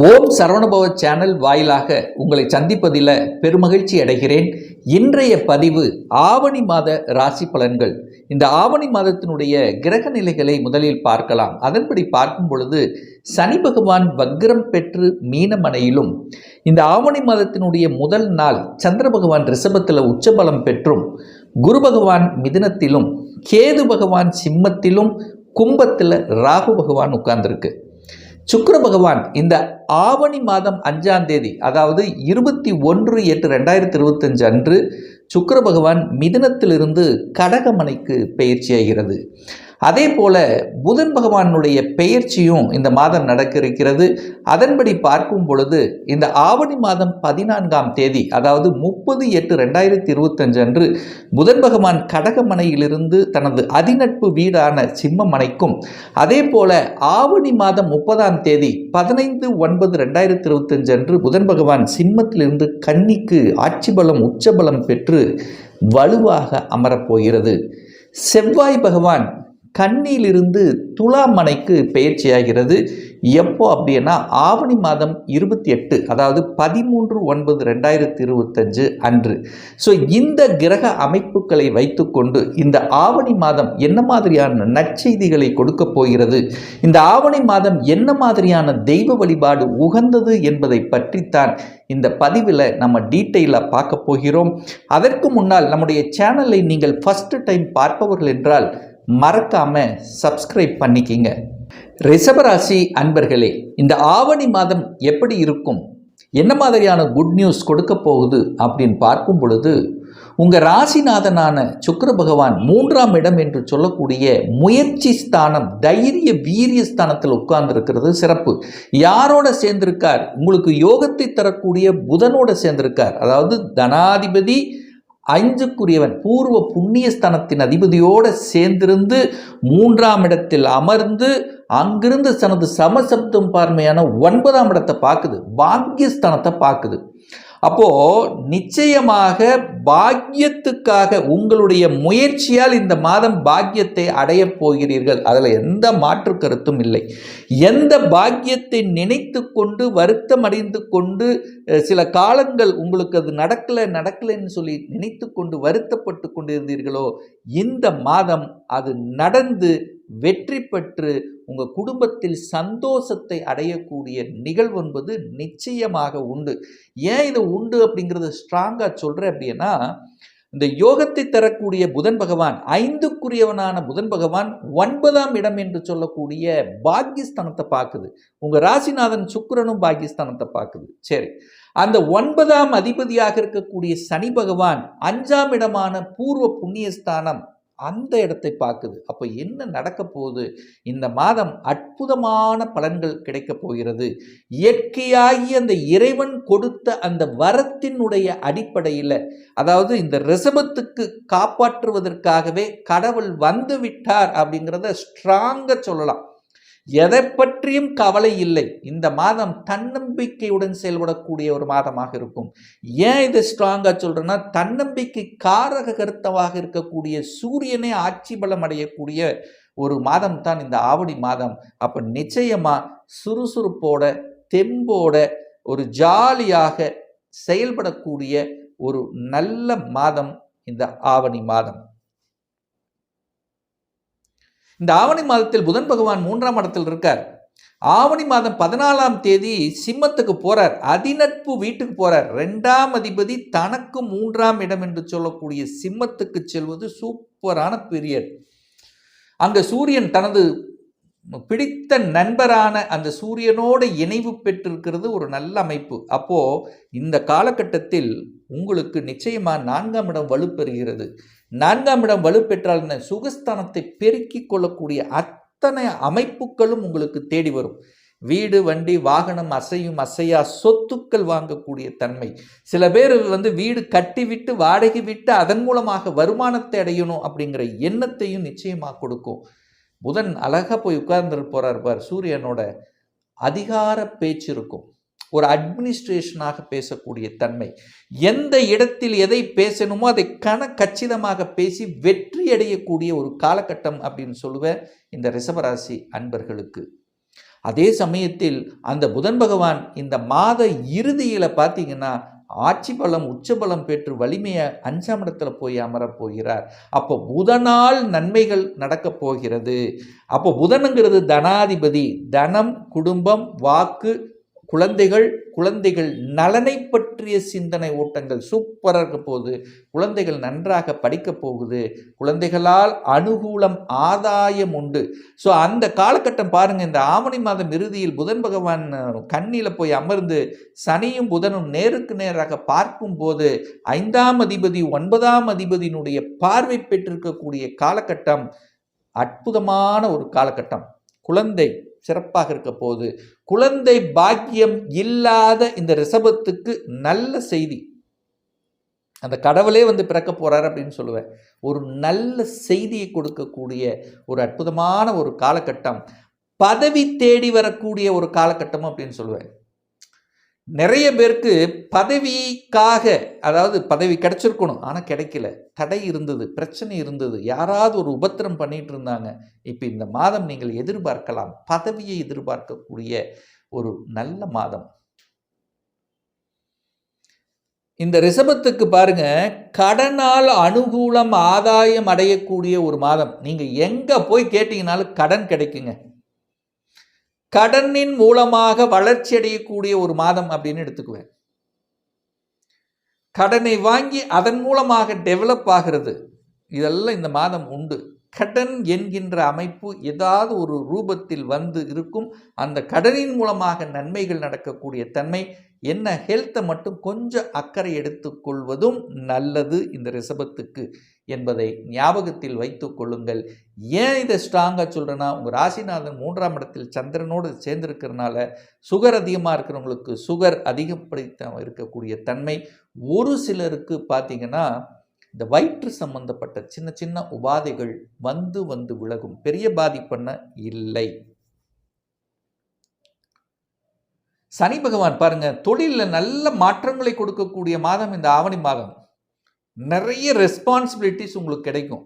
ஓம் Saravanabhava channel வாயிலாக உங்களை சந்திப்பதில் பெருமகிழ்ச்சி அடைகிறேன். இன்றைய பதிவு ஆவணி மாத ராசி பலன்கள். இந்த ஆவணி மாதத்தினுடைய கிரக நிலைகளை முதலில் பார்க்கலாம். அதன்படி பார்க்கும் பொழுது சனி பகவான் வக்ரம் பெற்று மீனமனையிலும் இந்த ஆவணி மாதத்தினுடைய முதல் நாள் சந்திர பகவான் ரிஷபத்தில் உச்சபலம் பெற்றும் குரு பகவான் மிதுனத்திலும் கேது பகவான் சிம்மத்திலும் கும்பத்தில் ராகு பகவான் உட்கார்ந்திருக்கு. சுக்கர பகவான் இந்த ஆவணி மாதம் அஞ்சாம் தேதி அதாவது இருபத்தி ஒன்று எட்டு ரெண்டாயிரத்தி இருபத்தஞ்சு அன்று சுக்கர பகவான் மிதுனத்திலிருந்து கடகமனைக்கு பயிற்சியாகிறது. அதே போல புதன் பகவானுடைய பெயர்ச்சியும் இந்த மாதம் நடக்க இருக்கிறது அதன்படி பார்க்கும் பொழுது இந்த ஆவணி மாதம் பதினான்காம் தேதி அதாவது முப்பது எட்டு ரெண்டாயிரத்தி இருபத்தஞ்சு அன்று புதன் பகவான் கடகமனையிலிருந்து தனது அதிநட்பு வீடான சிம்மமனைக்கும் அதே போல ஆவணி மாதம் முப்பதாம் தேதி பதினைந்து ஒன்பது ரெண்டாயிரத்தி இருபத்தஞ்சு அன்று புதன் பகவான் சிம்மத்திலிருந்து கன்னிக்கு ஆட்சி பலம் உச்சபலம் பெற்று வலுவாக அமரப்போகிறது செவ்வாய் பகவான் கண்ணியிலிருந்து துலாமனைக்கு பயிற்சியாகிறது எப்போ அப்படின்னா ஆவணி மாதம் இருபத்தி எட்டு அதாவது பதிமூன்று ஒன்பது ரெண்டாயிரத்தி இருபத்தஞ்சு அன்று. ஸோ இந்த கிரக அமைப்புகளை வைத்துக்கொண்டு இந்த ஆவணி மாதம் என்ன மாதிரியான நற்செய்திகளை கொடுக்க போகிறது? இந்த ஆவணி மாதம் என்ன மாதிரியான தெய்வ வழிபாடு உகந்தது என்பதை பற்றித்தான் இந்த பதிவில் நம்ம டீட்டெயிலாக பார்க்க போகிறோம். அதற்கு முன்னால் நம்முடைய சேனலை நீங்கள் ஃபஸ்ட்டு டைம் பார்ப்பவர்கள் என்றால் மறக்காம சப்ஸ்கிரைப் பண்ணிக்கிங்க. ரிஷபராசி அன்பர்களே இந்த ஆவணி மாதம் எப்படி இருக்கும்? என்ன மாதிரியான குட் நியூஸ் கொடுக்க போகுது அப்படின்னு பார்க்கும் பொழுது உங்கள் ராசிநாதனான சுக்கர பகவான் மூன்றாம் இடம் என்று சொல்லக்கூடிய முயற்சி ஸ்தானம் தைரிய வீரிய ஸ்தானத்தில் உட்கார்ந்துருக்கிறது சிறப்பு. யாரோட சேர்ந்திருக்கார்? உங்களுக்கு யோகத்தை தரக்கூடிய புதனோட சேர்ந்திருக்கார். அதாவது தனாதிபதி அஞ்சுக்குரியவன் பூர்வ புண்ணியஸ்தனத்தின் அதிபதியோடு சேர்ந்திருந்து மூன்றாம் இடத்தில் அமர்ந்து அங்கிருந்து தனது சமசப்தம் பார்மையான ஒன்பதாம் இடத்தை பார்க்குது பாக்கியஸ்தானத்தை பார்க்குது. அப்போது நிச்சயமாக பாக்கியத்துக்காக உங்களுடைய முயற்சியால் இந்த மாதம் பாக்கியத்தை அடையப் போகிறீர்கள். அதில் எந்த மாற்று கருத்தும் இல்லை. எந்த பாக்கியத்தை நினைத்து கொண்டு வருத்தம் அடைந்து கொண்டு சில காலங்கள் உங்களுக்கு அது நடக்கலை நடக்கலைன்னு சொல்லி நினைத்து கொண்டு வருத்தப்பட்டு கொண்டிருந்தீர்களோ இந்த மாதம் அது நடந்து வெற்றி பெற்று உங்கள் குடும்பத்தில் சந்தோஷத்தை அடையக்கூடிய நிகழ்வு என்பது நிச்சயமாக உண்டு. ஏன் இது உண்டு அப்படிங்கிறத ஸ்ட்ராங்காக சொல்கிறேன் அப்படின்னா இந்த யோகத்தை தரக்கூடிய புதன் பகவான் ஐந்துக்குரியவனான புதன் பகவான் ஒன்பதாம் இடம் என்று சொல்லக்கூடிய பாக்கியஸ்தானத்தை பார்க்குது. உங்கள் ராசிநாதன் சுக்கிரனும் பாக்கியஸ்தானத்தை பார்க்குது. சரி. அந்த ஒன்பதாம் அதிபதியாக இருக்கக்கூடிய சனி பகவான் அஞ்சாம் இடமான பூர்வ புண்ணியஸ்தானம் அந்த இடத்தை பார்க்குது. அப்போ என்ன நடக்க போகுது? இந்த மாதம் அற்புதமான பலன்கள் கிடைக்கப் போகிறது. இயற்கையாகி அந்த இறைவன் கொடுத்த அந்த வரத்தினுடைய அடிப்படையில் அதாவது இந்த ரிசபத்துக்கு காப்பாற்றுவதற்காகவே கடவுள் வந்து விட்டார் அப்படிங்கிறத ஸ்ட்ராங்காக சொல்லலாம். எதை பற்றியும் கவலை இல்லை. இந்த மாதம் தன்னம்பிக்கையுடன் செயல்படக்கூடிய ஒரு மாதமாக இருக்கும். ஏன் இதை ஸ்ட்ராங்காக சொல்கிறேன்னா தன்னம்பிக்கை காரக கருத்தமாக இருக்கக்கூடிய சூரியனே ஆட்சி பலம் அடையக்கூடிய ஒரு மாதம் தான் இந்த ஆவணி மாதம். அப்போ நிச்சயமாக சுறுசுறுப்போட தெம்போட ஒரு ஜாலியாக செயல்படக்கூடிய ஒரு நல்ல மாதம் இந்த ஆவணி மாதம். இந்த ஆவணி மாதத்தில் புதன் பகவான் மூன்றாம் இடத்தில் இருக்கார். ஆவணி மாதம் பதினாலாம் தேதி சிம்மத்துக்கு போறார். அதிநட்பு வீட்டுக்கு போறார். ரெண்டாம் அதிபதி தனக்கு மூன்றாம் இடம் என்று சொல்லக்கூடிய சிம்மத்துக்கு செல்வது சூப்பரான பீரியட் அங்க சூரியன் தனது பிடித்த நண்பரான அந்த சூரியனோட இணைவு பெற்றிருக்கிறது ஒரு நல்ல அமைப்பு. அப்போ இந்த காலகட்டத்தில் உங்களுக்கு நிச்சயமா நான்காம் இடம் வலுப்பெறுகிறது. நான்காம் இடம் வலுப்பெற்றால் என்ன? சுகஸ்தானத்தை பெருக்கிக் கொள்ளக்கூடிய அத்தனை அமைப்புகளும் உங்களுக்கு தேடி வரும். வீடு வண்டி வாகனம் அசையும் அசையா சொத்துக்கள் வாங்கக்கூடிய தன்மை. சில பேர் வந்து வீடு கட்டிவிட்டு வாடகை விட்டு அதன் மூலமாக வருமானத்தை அடையணும் அப்படிங்கிற எண்ணத்தையும் நிச்சயமாக கொடுக்கும். புதன் அழகாக போய் உட்கார்ந்துட்டு போகிறார் பார். சூரியனோட அதிகார பேச்சு இருக்கும். ஒரு அட்மினிஸ்ட்ரேஷனாக பேசக்கூடிய தன்மை. எந்த இடத்தில் எதை பேசணுமோ அதை கன கச்சிதமாக பேசி வெற்றி அடையக்கூடிய ஒரு காலகட்டம் அப்படின்னு சொல்லுவேன் இந்த ரிஷபராசி அன்பர்களுக்கு. அதே சமயத்தில் அந்த புதன் பகவான் இந்த மாத இறுதியில் பார்த்தீங்கன்னா ஆட்சி பலம் உச்ச பலம் பெற்று வலிமையை அஞ்சாம் இடத்துல போய் அமரப் போகிறார். அப்போ புதனால் நன்மைகள் நடக்கப் போகிறது. அப்போ புதனுங்கிறது தனாதிபதி தனம் குடும்பம் வாக்கு குழந்தைகள் குழந்தைகள் நலனை பற்றிய சிந்தனை ஓட்டங்கள் சூப்பராக இருக்க போகுது. குழந்தைகள் நன்றாக படிக்கப் போகுது. குழந்தைகளால் அனுகூலம் ஆதாயம் உண்டு. ஸோ அந்த காலகட்டம் பாருங்கள் இந்த ஆவணி மாதம் இறுதியில் புதன் பகவான் கண்ணியில் போய் அமர்ந்து சனியும் புதனும் நேருக்கு நேராக பார்க்கும்போது ஐந்தாம் அதிபதி ஒன்பதாம் அதிபதியினுடைய பார்வை பெற்றிருக்கக்கூடிய காலகட்டம் அற்புதமான ஒரு காலகட்டம். குழந்தை சிறப்பாக இருக்க போகுது. குழந்தை பாக்கியம் இல்லாத இந்த ரிஷபத்துக்கு நல்ல செய்தி. அந்த கடவுளே வந்து பிறக்க போகிறார் அப்படின்னு சொல்லுவேன். ஒரு நல்ல செய்தியை கொடுக்கக்கூடிய ஒரு அற்புதமான ஒரு காலகட்டம். பதவி தேடி வரக்கூடிய ஒரு காலகட்டம் அப்படின்னு சொல்லுவேன். நிறைய பேருக்கு பதவிக்காக அதாவது பதவி கிடைச்சிருக்கணும் ஆனால் கிடைக்கல. தடை இருந்தது பிரச்சனை இருந்தது. யாராவது ஒரு உபத்திரம் பண்ணிட்டு இருந்தாங்க. இப்போ இந்த மாதம் நீங்கள் எதிர்பார்க்கலாம். பதவியை எதிர்பார்க்கக்கூடிய ஒரு நல்ல மாதம். இந்த ரிசபத்துக்கு பாருங்க கடனால் அனுகூலம் ஆதாயம் அடையக்கூடிய ஒரு மாதம். நீங்க எங்க போய் கேட்டீங்கனாலும் கடன் கிடைக்குங்க. கடனின் மூலமாக வளர்ச்சி அடையக்கூடிய ஒரு மாதம் அப்படின்னு எடுத்துக்குவேன். கடனை வாங்கி அதன் மூலமாக டெவலப் ஆகிறது. இதெல்லாம் இந்த மாதம் உண்டு. கடன் என்கின்ற அமைப்பு ஏதாவது ஒரு ரூபத்தில் வந்து இருக்கும். அந்த கடனின் மூலமாக நன்மைகள் நடக்கக்கூடிய தன்மை என்ன ஹெல்த்தை மட்டும் கொஞ்சம் அக்கறை எடுத்துக்கொள்வதும் நல்லது இந்த ரிஷபத்துக்கு என்பதை ஞாபகத்தில் வைத்து கொள்ளுங்கள். ஏன் இதை ஸ்ட்ராங்காக சொல்கிறேன்னா உங்கள் ராசிநாதன் மூன்றாம் இடத்தில் சந்திரனோடு சேர்ந்திருக்கிறனால சுகர் அதிகமாக இருக்கிறவங்களுக்கு சுகர் அதிகப்படுத்த இருக்கக்கூடிய தன்மை. ஒரு சிலருக்கு பார்த்தீங்கன்னா இந்த வயிற்று சம்பந்தப்பட்ட சின்ன சின்ன உபாதைகள் வந்து வந்து விலகும். பெரிய பாதிப்பண்ண இல்லை. சனி பகவான் பாருங்க தொழிலில் நல்ல மாற்றங்களை கொடுக்கக்கூடிய மாதம் இந்த ஆவணி மாதம். நிறைய ரெஸ்பான்சிபிலிட்டிஸ் உங்களுக்கு கிடைக்கும்.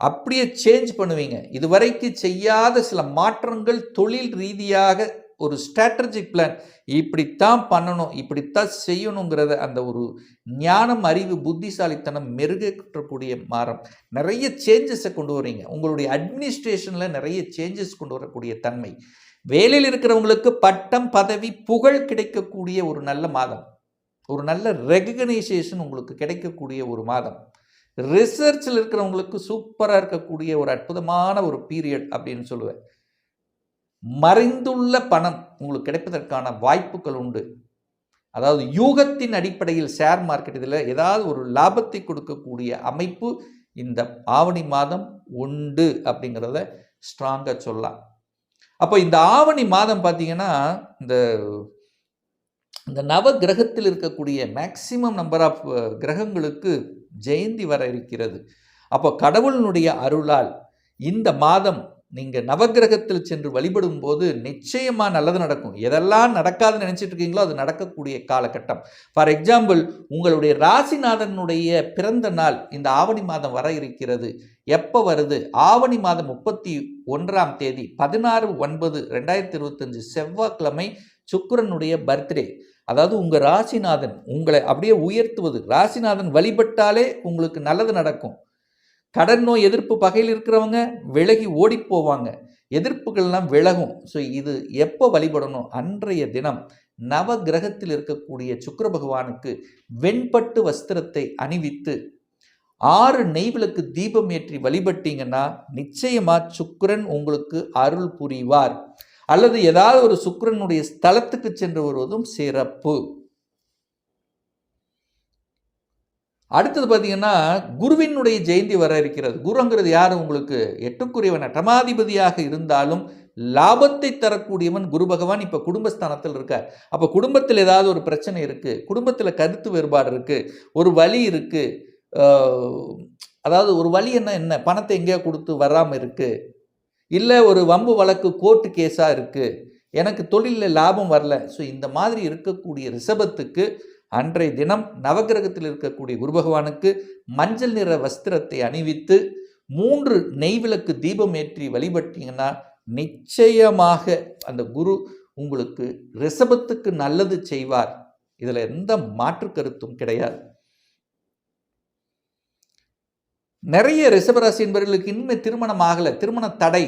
அப்படியே சேஞ்ச் பண்ணுவீங்க. இதுவரைக்கு செய்யாத சில மாற்றங்கள் தொழில் ரீதியாக ஒரு ஸ்ட்ராட்டஜிக் பிளான் இப்படித்தான் பண்ணணும் இப்படித்தான் செய்யணுங்கிறத அந்த ஒரு ஞானம் அறிவு புத்திசாலித்தனம் மெருகேற்றக்கூடிய மாறம் நிறைய சேஞ்சஸை கொண்டு வரீங்க உங்களுடைய அட்மினிஸ்ட்ரேஷனில் நிறைய சேஞ்சஸ் கொண்டு வரக்கூடிய தன்மை. வேலையில் இருக்கிறவங்களுக்கு பட்டம் பதவி புகழ் கிடைக்கக்கூடிய ஒரு நல்ல மாதம். ஒரு நல்ல ரெகக்னைசேஷன் உங்களுக்கு கிடைக்கக்கூடிய ஒரு மாதம். ரிசர்ச்சில் இருக்கிறவங்களுக்கு சூப்பராக இருக்கக்கூடிய ஒரு அற்புதமான ஒரு பீரியட் அப்படின்னு சொல்லுவேன். மறைந்துள்ள பணம் உங்களுக்கு கிடைப்பதற்கான வாய்ப்புகள் உண்டு. அதாவது யூகத்தின் அடிப்படையில் ஷேர் மார்க்கெட் இதில் ஏதாவது ஒரு லாபத்தை கொடுக்கக்கூடிய அமைப்பு இந்த ஆவணி மாதம் உண்டு அப்படிங்கிறத ஸ்ட்ராங்காக சொல்லலாம். அப்போ இந்த ஆவணி மாதம் பார்த்தீங்கன்னா இந்த இந்த நவ கிரகத்தில் இருக்கக்கூடிய மேக்சிமம் நம்பர் ஆஃப் கிரகங்களுக்கு ஜெயந்தி வர இருக்கிறது. அப்போ கடவுளினுடைய அருளால் இந்த மாதம் நீங்கள் நவகிரகத்தில் சென்று வழிபடும் போது நிச்சயமாக நல்லது நடக்கும். எதெல்லாம் நடக்காதுன்னு நினச்சிட்டு இருக்கீங்களோ அது நடக்கக்கூடிய காலகட்டம். ஃபார் எக்ஸாம்பிள் உங்களுடைய ராசிநாதனுடைய பிறந்த நாள் இந்த ஆவணி மாதம் வர இருக்கிறது. எப்போ வருது? ஆவணி மாதம் முப்பத்தி ஒன்றாம் தேதி பதினாறு ஒன்பது ரெண்டாயிரத்தி இருபத்தஞ்சு செவ்வாய்க்கிழமை சுக்கரனுடைய பர்த்டே அதாவது உங்கள் ராசிநாதன் உங்களை அப்படியே உயர்த்துவது. ராசிநாதன் வழிபட்டாலே உங்களுக்கு நல்லது நடக்கும். கடன் நோய் எதிர்ப்பு பகையில் இருக்கிறவங்க விலகி ஓடி போவாங்க. எதிர்ப்புகள்லாம் விலகும். ஸோ இது எப்போ வழிபடணும்? அன்றைய தினம் நவ கிரகத்தில் இருக்கக்கூடிய சுக்கர பகவானுக்கு வெண்பட்டு வஸ்திரத்தை அணிவித்து ஆறு நெய்விளக்கு தீபம் ஏற்றி வழிபட்டீங்கன்னா நிச்சயமா சுக்கரன் உங்களுக்கு அருள் புரிவார். அல்லது ஏதாவது ஒரு சுக்கரனுடைய ஸ்தலத்துக்கு சென்று வருவதும் சிறப்பு. அடுத்தது பார்த்தீங்கன்னா குருவினுடைய ஜெயந்தி வர இருக்கிறது. குருங்கிறது யார்? உங்களுக்கு எட்டுக்குரியவன் அட்டமாதிபதியாக இருந்தாலும் லாபத்தை தரக்கூடியவன் குரு பகவான் இப்போ குடும்பஸ்தானத்தில் இருக்கார். அப்போ குடும்பத்தில் ஏதாவது ஒரு பிரச்சனை இருக்குது குடும்பத்தில் கருத்து வேறுபாடு இருக்குது ஒரு வழி இருக்குது அதாவது ஒரு வழி என்ன என்ன? பணத்தை எங்கேயோ கொடுத்து வராமல் இருக்குது இல்லை ஒரு வம்பு வழக்கு கோர்ட்டு கேஸாக இருக்குது எனக்கு தொழிலில் லாபம் வரல. ஸோ இந்த மாதிரி இருக்கக்கூடிய ரிஷபத்துக்கு அன்றைய தினம் நவகிரகத்தில் இருக்கக்கூடிய குரு பகவானுக்கு மஞ்சள் நிற வஸ்திரத்தை அணிவித்து மூன்று நெய்விளக்கு தீபம் ஏற்றி வழிபட்டீங்கன்னா நிச்சயமாக அந்த குரு உங்களுக்கு ரிஷபத்துக்கு நல்லது செய்வார். இதில் எந்த மாற்று கருத்தும் கிடையாது. நிறைய ரிஷபராசி என்பவர்களுக்கு இன்னுமே திருமணம் ஆகலை. திருமண தடை.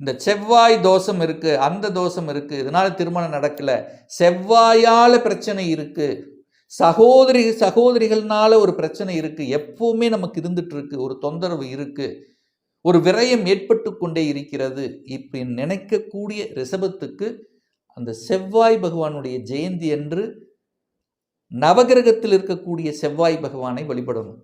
இந்த செவ்வாய் தோஷம் இருக்குது அந்த தோஷம் இருக்குது இதனால் திருமணம் நடக்கலை செவ்வாயால் பிரச்சனை இருக்குது சகோதரி சகோதரிகள்னால ஒரு பிரச்சனை இருக்குது எப்பவுமே நமக்கு இருந்துட்டு இருக்கு ஒரு தொந்தரவு இருக்குது ஒரு விரயம் ஏற்பட்டு கொண்டே இருக்கிறது இப்போ நினைக்கக்கூடிய ரிஷபத்துக்கு அந்த செவ்வாய் பகவானுடைய ஜெயந்தி என்று நவகிரகத்தில் இருக்கக்கூடிய செவ்வாய் பகவானை வழிபடணும்.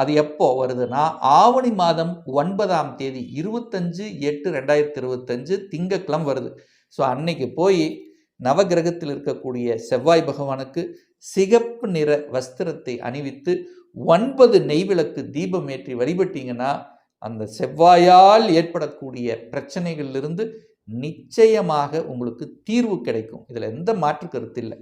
அது எப்போ வருதுன்னா ஆவணி மாதம் ஒன்பதாம் தேதி இருபத்தஞ்சு எட்டு ரெண்டாயிரத்தி இருபத்தஞ்சு திங்கக்கிழமை வருது. ஸோ அன்னைக்கு போய் நவகிரகத்தில் இருக்கக்கூடிய செவ்வாய் பகவானுக்கு சிகப்பு நிற வஸ்திரத்தை அணிவித்து ஒன்பது நெய்விளக்கு தீபம் ஏற்றி வழிபட்டீங்கன்னா அந்த செவ்வாயால் ஏற்படக்கூடிய பிரச்சனைகளிலிருந்து நிச்சயமாக உங்களுக்கு தீர்வு கிடைக்கும். இதில் எந்த மாற்று கருத்து இல்லை.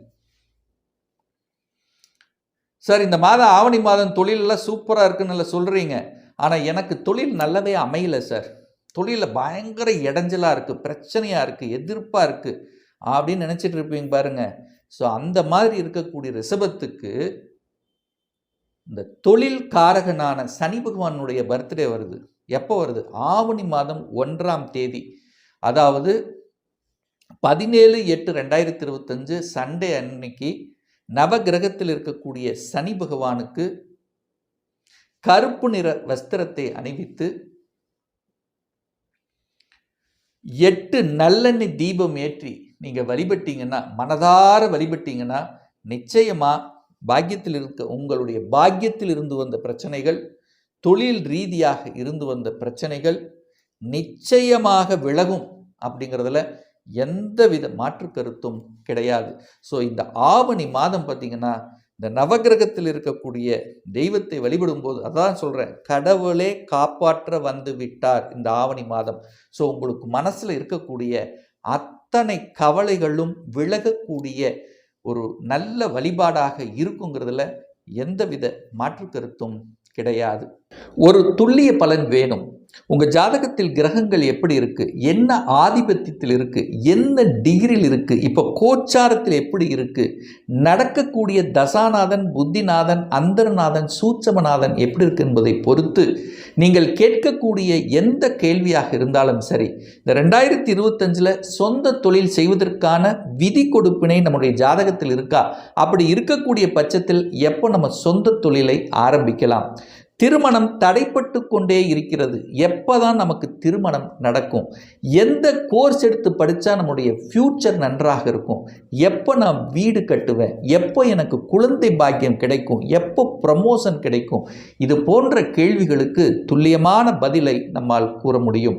சார் இந்த மாதம் ஆவணி மாதம் தொழிலெல்லாம் சூப்பராக இருக்குன்னு சொல்கிறீங்க ஆனால் எனக்கு தொழில் நல்லதே அமையல சார். தொழிலில் பயங்கர இடைஞ்சலாக இருக்குது பிரச்சனையாக இருக்குது எதிர்ப்பாக இருக்குது அப்படின்னு நினச்சிட்டு இருப்பீங்க பாருங்கள் ஸோ அந்த மாதிரி இருக்கக்கூடிய ரிஷபத்துக்கு இந்த தொழில் காரகனான சனி பகவானுடைய பர்த்டே வருது. எப்போ வருது? ஆவணி மாதம் ஒன்றாம் தேதி. அதாவது பதினேழு எட்டு ரெண்டாயிரத்தி இருபத்தஞ்சு சண்டே அன்னைக்கு நவகிரகத்தில் இருக்கக்கூடிய சனி பகவானுக்கு கருப்பு நிற வஸ்திரத்தை அணிவித்து எட்டு நல்லெண்ணெய் தீபம் ஏற்றி நீங்கள் வழிபட்டீங்கன்னா மனதார வழிபட்டீங்கன்னா நிச்சயமாக பாக்கியத்தில் இருக்க உங்களுடைய பாக்கியத்தில் இருந்து வந்த பிரச்சனைகள் தொழில் ரீதியாக இருந்து வந்த பிரச்சனைகள் நிச்சயமாக விலகும் அப்படிங்கிறதுல எந்தவித மாற்று கருத்தும் கிடையாது. ஸோ இந்த ஆவணி மாதம் பார்த்திங்கன்னா இந்த நவகிரகத்தில் இருக்கக்கூடிய தெய்வத்தை வழிபடும் போது அதான் சொல்கிறேன் கடவுளே காப்பாற்ற வந்து விட்டார் இந்த ஆவணி மாதம். ஸோ உங்களுக்கு மனசில் இருக்கக்கூடிய அத்தனை கவலைகளும் விலகக்கூடிய ஒரு நல்ல வழிபாடாக இருக்குங்கிறதுல எந்தவித மாற்று கருத்தும் கிடையாது. ஒரு துல்லிய பலன் வேணும். உங்கள் ஜாதகத்தில் கிரகங்கள் எப்படி இருக்குது என்ன ஆதிபத்தியத்தில் இருக்குது என்ன டிகிரியில் இருக்குது இப்போ கோச்சாரத்தில் எப்படி இருக்குது நடக்கக்கூடிய தசாநாதன் புத்திநாதன் அந்தரநாதன் சூட்சமநாதன் எப்படி இருக்கு என்பதை பொறுத்து நீங்கள் கேட்கக்கூடிய எந்த கேள்வியாக இருந்தாலும் சரி இந்த ரெண்டாயிரத்தி இருபத்தஞ்சில் சொந்த தொழில் செய்வதற்கான விதி கொடுப்பினை நம்முடைய ஜாதகத்தில் இருக்கா? அப்படி இருக்கக்கூடிய பட்சத்தில் எப்போ நம்ம சொந்த தொழிலை ஆரம்பிக்கலாம்? திருமணம் தடைப்பட்டு கொண்டே இருக்கிறது. எப்போ தான் நமக்கு திருமணம் நடக்கும்? எந்த கோர்ஸ் எடுத்து படித்தா நம்முடைய ஃப்யூச்சர் நன்றாக இருக்கும்? எப்போ நான் வீடு கட்டுவேன்? எப்போ எனக்கு குழந்தை பாக்கியம் கிடைக்கும்? எப்போ ப்ரமோஷன் கிடைக்கும்? இது போன்ற கேள்விகளுக்கு துல்லியமான பதிலை நம்மால் கூற முடியும்.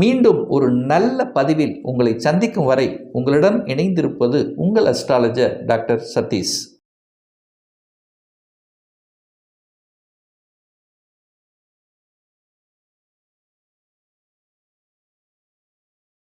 மீண்டும் ஒரு நல்ல பதிவில் உங்களை சந்திக்கும் வரை உங்களிடம் இணைந்திருப்பது உங்கள் அஸ்ட்ராலஜர் டாக்டர் சதீஷ்.